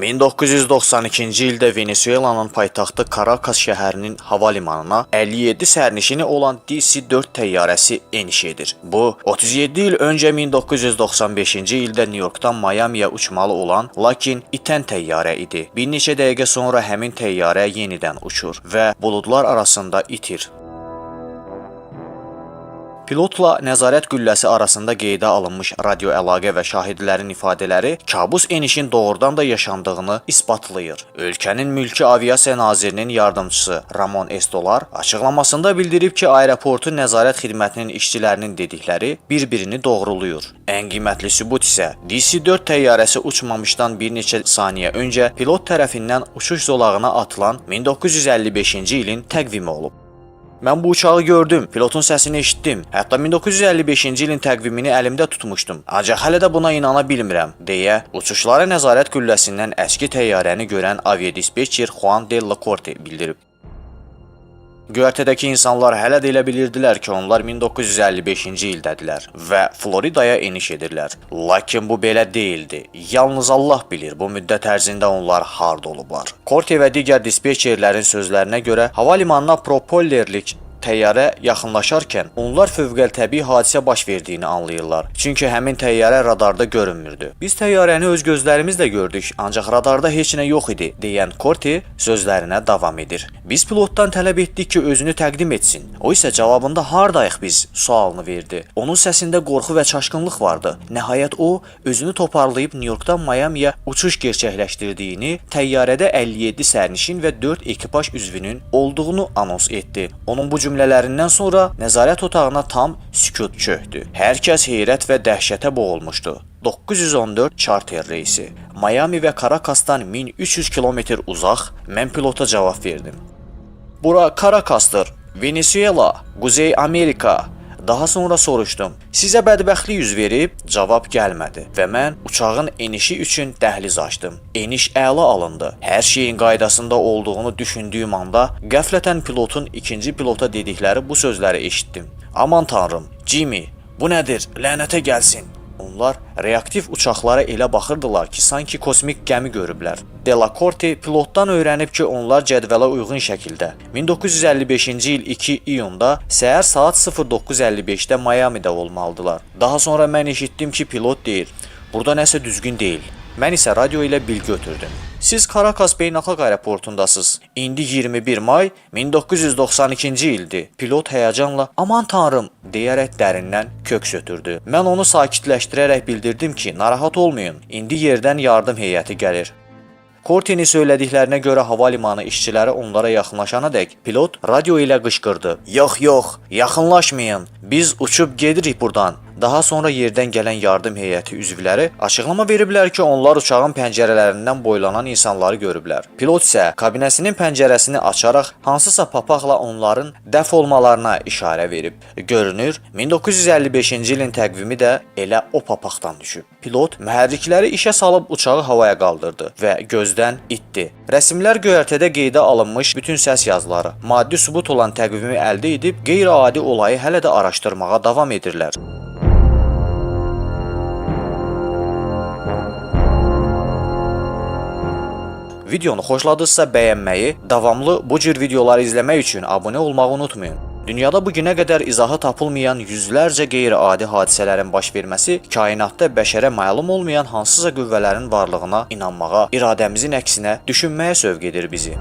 1992-ci ildə Venesuelanın paytaxtı Caracas şəhərinin hava limanına 57 sərnişini olan DC-4 təyyarəsi eniş edir. Bu 37 il öncə 1995-ci ildə Nyu-Yorkdan Mayamiyə uçmalı olan, lakin itən təyyarə idi. Bir neçə dəqiqə sonra həmin təyyarə yenidən uçur və buludlar arasında itir. Pilotla nəzarət qülləsi arasında qeydə alınmış radio əlaqə və şahidlərin ifadələri kabus enişin doğrudan da yaşandığını isbatlayır. Ölkənin mülki aviasiya nazirinin yardımçısı Ramon Estolar açıqlamasında bildirib ki, aeroportun nəzarət xidmətinin işçilərinin dedikləri bir-birini doğruluyur. Ən qiymətli sübut isə DC-4 təyyarəsi uçmamışdan bir neçə saniyə öncə pilot tərəfindən uçuş zolağına atılan 1955-ci ilin təqvimi olub. Mən bu uçağı gördüm, pilotun səsini eşitdim. Hətta 1955-ci ilin təqvimini əlimdə tutmuşdum. Ancaq hələ də buna inana bilmirəm, deyə uçuşlara nəzarət qülləsindən əski təyyarəni görən aviadispetçer Juan de la Corte bildirib. Göyərtədəki insanlar hələ də elə bilirdilər ki, onlar 1955-ci ildədirlər və Floridaya eniş edirlər. Lakin bu belə değildi. Yalnız Allah bilir bu müddət ərzində onlar harda olublar. Korte və digər dispetçerlərin sözlərinə görə hava limanına propellerlik təyyarə yaxınlaşarkən onlar fövqəltəbii hadisə baş verdiyini anlayırlar. Çünki həmin təyyarə radarda görünmürdü. Biz təyyarəni öz gözlərimizlə gördük, ancaq radarda heç nə yox idi, deyən Korti sözlərinə davam edir. Biz pilotdan tələb etdik ki, özünü təqdim etsin. O isə cavabında "Hardayıq biz?" sualını verdi. Onun səsində qorxu və çaşqınlıq vardı. Nəhayət o özünü toparlayıb Nyu-Yorkdan Mayamiyə uçuş gerçəkləşdirdiyini, təyyarədə 57 sərnişin və 4 ekipaj üzvünün olduğunu anons etdi. Onun bu cümlələrindən sonra nəzarət otağına tam sükut çökdü. Hər kəs heyrət və dəhşətə boğulmuşdu. 914 charter reysi. Miami və Caracasdan 1300 kilometr uzaq mən pilota cavab verdim. Bura Caracasdır. Venezuela, Quzey Amerika. Daha sonra soruşdum. Sizə bədbəxtlik yüz verib? Cavab gəlmədi və mən uçağın enişi üçün dəhliz açdım. Eniş əla alındı. Hər şeyin qaydasında olduğunu düşündüyüm anda qəflətən pilotun ikinci pilota dedikləri bu sözləri eşitdim. Aman tanrım, Jimmy, bu nədir? Lənətə gəlsin. Onlar reaktiv uçaqlara elə baxırdılar ki, sanki kosmik gəmi görüblər. Delacorte pilotdan öyrənib ki, onlar cədvələ uyğun şəkildə 1955-ci il 2 iyunda səhər saat 09:55-də Miamidə olmalıdılar. Daha sonra mən eşitdim ki, pilot deyir: "Burada nəsə düzgün deyil." Mən isə radio ilə bilgi ötürdüm. Siz Caracas beynəlxalq aeroportundasınız. İndi 21 may 1992-ci ildir. Pilot həyəcanla "Aman tanrım" deyərək dərindən köks ötürdü. Mən onu sakitləşdirərək bildirdim ki, narahat olmayın. İndi yerdən yardım heyəti gəlir. Kortini söylədiklərinə görə hava limanı işçiləri onlara yaxınlaşana dək pilot radio ilə qışqırdı. Yox, yox, yaxınlaşmayın. Biz uçub gedirik burdan. Daha sonra yerdən gələn yardım heyəti üzvləri açıqlama veriblər ki, onlar uçağın pəncərələrindən boylanan insanları görüblər. Pilot isə kabinəsinin pəncərəsini açaraq hansısa papaqla onların dəf olmalarına işarə verib. Görünür, 1955-ci ilin təqvimi də elə o papaqdan düşüb. Pilot mühərrikləri işə salıb uçağı havaya qaldırdı və gözdən itdi. Rəsmlər göyərtədə qeydə alınmış bütün səs yazıları, maddi sübut olan təqvimi əldə edib qeyri-adi olayı hələ də araşdırmağa davam edirlər. Videonu xoşladısa bəyənməyi, davamlı bu cür videoları izləmək üçün abunə olmağı unutmayın. Dünyada bu günə qədər izahı tapılmayan yüzlərcə qeyri-adi hadisələrin baş verməsi kainatda bəşərə məlum olmayan hansısa qüvvələrin varlığına inanmağa, iradəmizin əksinə düşünməyə sövq edir bizi.